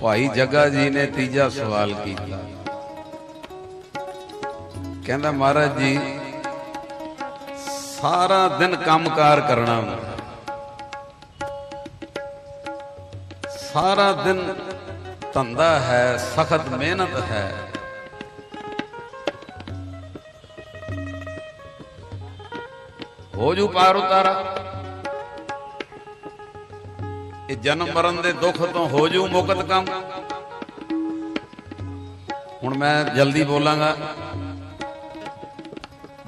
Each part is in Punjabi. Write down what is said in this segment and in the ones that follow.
ਭਾਈ ਜੱਗਾ ਜੀ ਨੇ ਤੀਜਾ ਸਵਾਲ ਕੀਤਾ। ਕਹਿੰਦਾ, ਮਹਾਰਾਜ ਜੀ, ਸਾਰਾ ਦਿਨ ਕੰਮਕਾਰ ਕਰਨਾ ਹੁੰਦਾ। ਸਾਰਾ ਦਿਨ ਧੰਦਾ ਹੈ, ਸਖਤ ਮਿਹਨਤ ਹੈ। ਹੋ ਜੂ ਪਾਰ ਉਤਾਰਾ। ਇਹ ਜਨਮ ਮਰਨ ਦੇ ਦੁੱਖ ਤੋਂ ਹੋ ਜੂ ਮੁਕਤ ਕੰਮ। ਹੁਣ ਮੈਂ ਜਲਦੀ ਬੋਲਾਂਗਾ।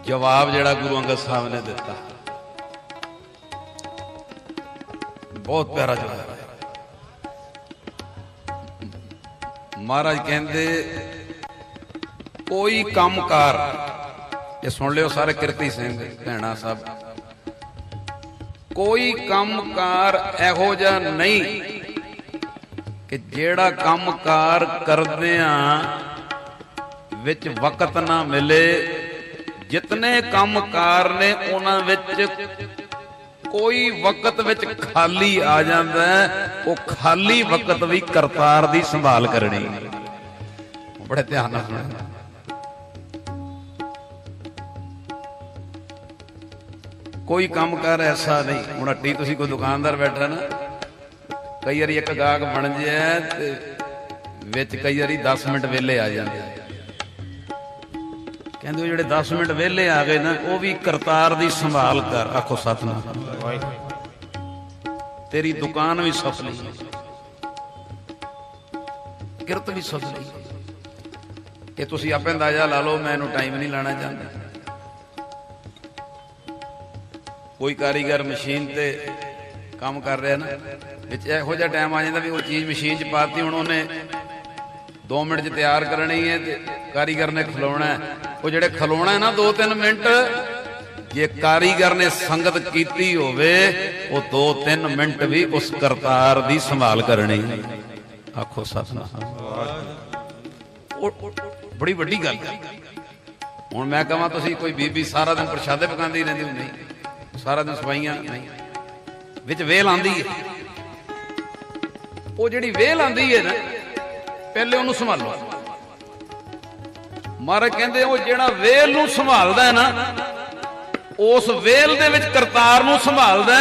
ਜਵਾਬ ਜਿਹੜਾ ਗੁਰੂ ਅੰਗਦ ਸਾਹਿਬ ਨੇ ਦਿੱਤਾ। ਬਹੁਤ ਪਿਆਰਾ ਜਵਾਬ। ਮਹਾਰਾਜ ਕਹਿੰਦੇ, ਕੋਈ ਕੰਮਕਾਰ, ਇਹ ਸੁਣ ਲਿਓ ਸਾਰੇ ਕਿਰਤੀ ਸਿੰਘ, ਭੈਣਾ ਸਭ। ਕੋਈ ਕੰਮਕਾਰ ਇਹੋ ਜਿਹਾ ਨਹੀਂ ਕਿ ਜਿਹੜਾ ਕੰਮਕਾਰ ਕਰਦੇ ਆ ਵਿੱਚ ਵਕਤ ਨਾ ਮਿਲੇ। ਜਿਤਨੇ ਕੰਮਕਾਰ ਨੇ ਉਹਨਾਂ ਵਿੱਚ ਕੋਈ ਵਕਤ ਵਿੱਚ ਖਾਲੀ ਆ ਜਾਂਦਾ ਉਹ ਖਾਲੀ ਵਕਤ ਵੀ ਕਰਤਾਰ ਦੀ ਸੰਭਾਲ ਕਰਨੀ। ਬੜੇ ਧਿਆਨ ਨਾਲ ਸੁਣੋ। ਕੋਈ ਕੰਮ ਕਰ ਐਸਾ ਨਹੀਂ। ਹੁਣ ਅੱਡੀ ਤੁਸੀਂ ਕੋਈ ਦੁਕਾਨਦਾਰ ਬੈਠਾ ਨਾ, ਕਈ ਵਾਰੀ ਇੱਕ ਗਾਹਕ ਬਣ ਜਾਏ ਤੇ ਵਿੱਚ ਕਈ ਵਾਰੀ 10 ਮਿੰਟ ਵਿਹਲੇ ਆ ਜਾਂਦੇ ਕਹਿੰਦੇ ਉਹ ਜਿਹੜੇ 10 ਮਿੰਟ ਵਿਹਲੇ ਆ ਗਏ ਨਾ, ਉਹ ਵੀ ਕਰਤਾਰ ਦੀ ਸੰਭਾਲ ਕਰ। ਆਖੋ ਸਤਨਾਮ। ਤੇਰੀ ਦੁਕਾਨ ਵੀ ਸਫਲੀ ਕਿਰਤ ਵੀ ਸਫਲੀ ਇਹ ਤੁਸੀਂ ਆਪੇ ਅੰਦਾਜ਼ਾ ਲਾ ਲਓ, ਮੈਂ ਇਹਨੂੰ ਟਾਈਮ ਨਹੀਂ ਲਾਣਾ ਚਾਹੁੰਦਾ। ਕੋਈ ਕਾਰੀਗਰ ਮਸ਼ੀਨ ਤੇ ਕੰਮ ਕਰ ਰਿਹਾ ਨਾ, ਵਿੱਚ ਇਹੋ ਜਿਹਾ ਟਾਈਮ ਆ ਜਾਂਦਾ ਵੀ ਉਹ ਚੀਜ਼ ਮਸ਼ੀਨ 'ਚ ਪਾਤੀ, ਹੁਣ ਉਹਨੇ 2 ਮਿੰਟ 'ਚ ਤਿਆਰ ਕਰਨੀ ਹੈ ਤੇ ਕਾਰੀਗਰ ਨੇ ਖਲੋਣਾ ਉਹ ਜਿਹੜੇ ਖਲੋਣਾ ਨਾ 2-3 ਮਿੰਟ, ਜੇ ਕਾਰੀਗਰ ਨੇ ਸੰਗਤ ਕੀਤੀ ਹੋਵੇ, ਉਹ 2-3 ਮਿੰਟ ਵੀ ਉਸ ਕਰਤਾਰ ਦੀ ਸੰਭਾਲ ਕਰਨੀ ਆਖੋ ਸਤਨਾਮ। ਬੜੀ ਵੱਡੀ ਗੱਲ ਹੈ। ਹੁਣ ਮੈਂ ਕਹਾਂ, ਤੁਸੀਂ ਕੋਈ ਬੀਬੀ ਸਾਰਾ ਦਿਨ ਪ੍ਰਸ਼ਾਦੇ ਪਕਾਉਂਦੀ ਰਹਿੰਦੀ ਨਹੀਂ। ਸਾਰਾ ਦਿਨ ਸਫਾਈਆਂ ਵਿੱਚ ਵੇਲ ਆਂਦੀ ਹੈ। ਉਹ ਜਿਹੜੀ ਵੇਲ ਆਂਦੀ ਹੈ ਨਾ, ਪਹਿਲੇ ਉਹਨੂੰ ਸੰਭਾਲੋ। ਮਹਾਰਾਜ ਕਹਿੰਦੇ, ਉਹ ਜਿਹੜਾ ਵੇਲ ਨੂੰ ਸੰਭਾਲਦਾ ਹੈ ਨਾ, ਉਸ ਵੇਲ ਦੇ ਵਿੱਚ ਕਰਤਾਰ ਨੂੰ ਸੰਭਾਲਦਾ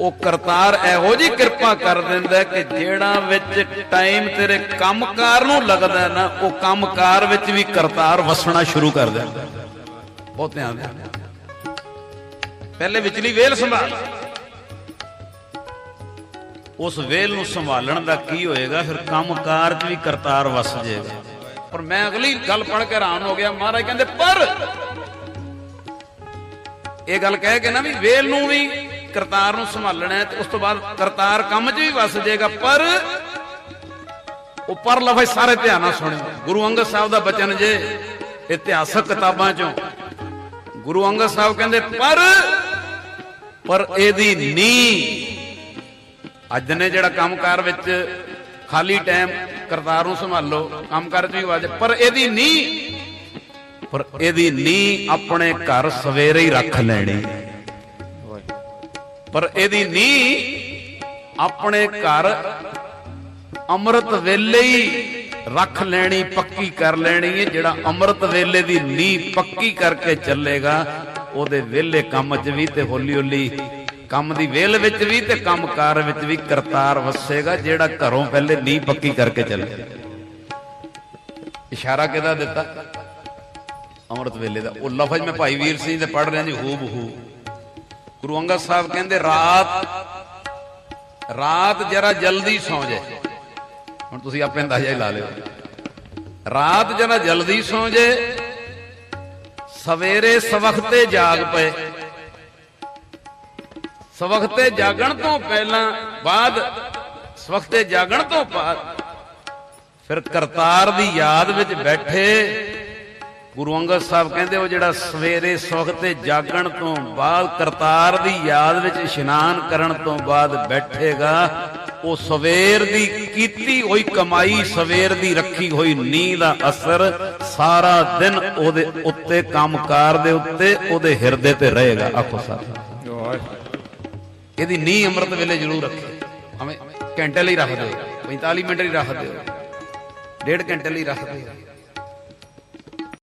ਉਹ ਕਰਤਾਰ ਇਹੋ ਜੀ ਕਿਰਪਾ ਕਰ ਦਿੰਦਾ ਕਿ ਜਿਹੜਾ ਵਿੱਚ ਟਾਈਮ ਤੇਰੇ ਕੰਮਕਾਰ ਨੂੰ ਲੱਗਦਾ ਨਾ, ਉਹ ਕੰਮਕਾਰ ਵਿੱਚ ਵੀ ਕਰਤਾਰ ਵਸਣਾ ਸ਼ੁਰੂ ਕਰ ਦਿੰਦਾ ਹੈ। ਬਹੁਤ ਧਿਆਨ ਦੇ। ਪਹਿਲੇ ਵਿਚਲੀ ਵੇਲ ਸੰਭਾਲ। ਉਸ ਵੇਲ ਨੂੰ ਸੰਭਾਲਣ ਦਾ ਕੀ ਹੋਏਗਾ? ਫਿਰ ਕੰਮਕਾਰ 'ਚ ਵੀ ਕਰਤਾਰ ਵਸ ਜਾਏਗਾ। ਪਰ ਮੈਂ ਅਗਲੀ ਗੱਲ ਪੜ੍ਹ ਕੇ ਹੈਰਾਨ ਹੋ ਗਿਆ। ਮਹਾਰਾਜ ਕਹਿੰਦੇ, ਪਰ ਇਹ ਗੱਲ ਕਹਿ ਕੇ ਨਾ ਵੀ ਵੇਲ ਨੂੰ ਵੀ ਕਰਤਾਰ ਨੂੰ ਸੰਭਾਲਣਾ ਹੈ ਤੇ ਉਸ ਤੋਂ ਬਾਅਦ ਕਰਤਾਰ ਕੰਮ 'ਚ ਵੀ ਵਸ ਜਾਏਗਾ। ਪਰ ਉਹ ਪਰ ਲਫ਼ਜ਼ ਸਾਰੇ ਧਿਆਨ ਨਾਲ ਸੁਣਿਓ। ਗੁਰੂ ਅੰਗਦ ਸਾਹਿਬ ਦਾ ਬਚਨ ਜੇ ਇਤਿਹਾਸਕ ਕਿਤਾਬਾਂ 'ਚੋਂ। ਗੁਰੂ ਅੰਗਦ ਸਾਹਿਬ ਕਹਿੰਦੇ, ਪਰ ਪਰ ਇਹਦੀ ਨੀ ਅੱਜ ਨੇ ਜਿਹੜਾ ਕੰਮਕਾਰ ਵਿੱਚ ਖਾਲੀ ਟਾਈਮ ਕਰਤਾਰ ਨੂੰ ਸੰਭਾਲੋ, ਕੰਮਕਾਰ 'ਚ ਵੀ ਵਾਜ, ਪਰ ਇਹਦੀ ਨੀ ਪਰ ਇਹਦੀ ਨੀ ਆਪਣੇ ਘਰ ਸਵੇਰੇ ਹੀ ਰੱਖ ਲੈਣੀ। ਪਰ ਇਹਦੀ ਨੀ ਆਪਣੇ ਘਰ ਅੰਮ੍ਰਿਤ ਵੇਲੇ ਹੀ ਰੱਖ ਲੈਣੀ, ਪੱਕੀ ਕਰ ਲੈਣੀ ਹੈ। ਜਿਹੜਾ ਅੰਮ੍ਰਿਤ ਵੇਲੇ ਦੀ ਨੀਂਹ ਪੱਕੀ ਕਰਕੇ ਚੱਲੇਗਾ ਉਹਦੇ ਵਿਹਲੇ ਕੰਮ 'ਚ ਵੀ ਤੇ ਹੌਲੀ ਹੌਲੀ ਕੰਮ ਦੀ ਵੇਲ ਵਿੱਚ ਵੀ ਤੇ ਕੰਮਕਾਰ ਵਿੱਚ ਵੀ ਕਰਤਾਰ ਵਸੇਗਾ, ਜਿਹੜਾ ਘਰੋਂ ਪਹਿਲੇ ਨੀਂਹ ਪੱਕੀ ਕਰਕੇ ਚੱਲੇ। ਇਸ਼ਾਰਾ ਕਿਹਦਾ ਦਿੱਤਾ? ਅੰਮ੍ਰਿਤ ਵੇਲੇ ਦਾ। ਉਹ ਲਫ਼ਜ਼ ਮੈਂ ਭਾਈ ਵੀਰ ਸਿੰਘ ਦੇ ਪੜ੍ਹ ਰਿਹਾ ਜੀ ਹੂਬ ਹੂ ਗੁਰੂ ਅੰਗਦ ਸਾਹਿਬ ਕਹਿੰਦੇ, ਰਾਤ ਰਾਤ ਜਰਾ ਜਲਦੀ ਸੌਂ ਜਾਏ ਹੁਣ ਤੁਸੀਂ ਆਪੇ ਅੰਦਾਜ਼ਾ ਹੀ ਲਾ ਲਿਓ। ਰਾਤ ਜਰਾ ਜਲਦੀ ਸੌਂ ਜੇ ਸਵੇਰੇ ਸਵਖਤੇ ਜਾਗ ਪਏ। ਸਵਖਤੇ ਜਾਗਣ ਤੋਂ ਪਹਿਲਾਂ ਬਾਅਦ, ਸਵਖਤੇ ਜਾਗਣ ਤੋਂ ਬਾਅਦ ਫਿਰ ਕਰਤਾਰ ਦੀ ਯਾਦ ਵਿੱਚ ਬੈਠੇ, ਗੁਰੂ ਅੰਗਦ ਸਾਹਿਬ ਕਹਿੰਦੇ ਉਹ ਜਿਹੜਾ ਸਵੇਰੇ ਸਵਖਤੇ ਜਾਗਣ ਤੋਂ ਬਾਅਦ ਕਰਤਾਰ ਦੀ ਯਾਦ ਵਿੱਚ ਇਸ਼ਨਾਨ ਕਰਨ ਤੋਂ ਬਾਅਦ ਬੈਠੇਗਾ ਉਹ ਸਵੇਰ ਦੀ ਕੀਤੀ ਹੋਈ ਕਮਾਈ, ਸਵੇਰ ਦੀ ਰੱਖੀ ਹੋਈ ਨੀਂਦ ਦਾ ਅਸਰ ਸਾਰਾ ਦਿਨ ਉਹਦੇ ਉੱਤੇ, ਕੰਮਕਾਰ ਦੇ ਉੱਤੇ, ਉਹਦੇ ਹਿਰਦੇ ਤੇ ਰਹੇਗਾ। ਆਖੋ ਸਾਹਿਬ ਇਹਦੀ ਨੀਂਹ ਅੰਮ੍ਰਿਤ ਵੇਲੇ ਜ਼ਰੂਰ ਰੱਖੇ। ਭਾਵੇਂ ਘੰਟੇ ਲਈ ਰੱਖ ਦਿਓ 45 ਮਿੰਟ ਲਈ ਰੱਖ ਦਿਓ, ਡੇਢ ਘੰਟੇ ਲਈ ਰੱਖ ਦਿਓ।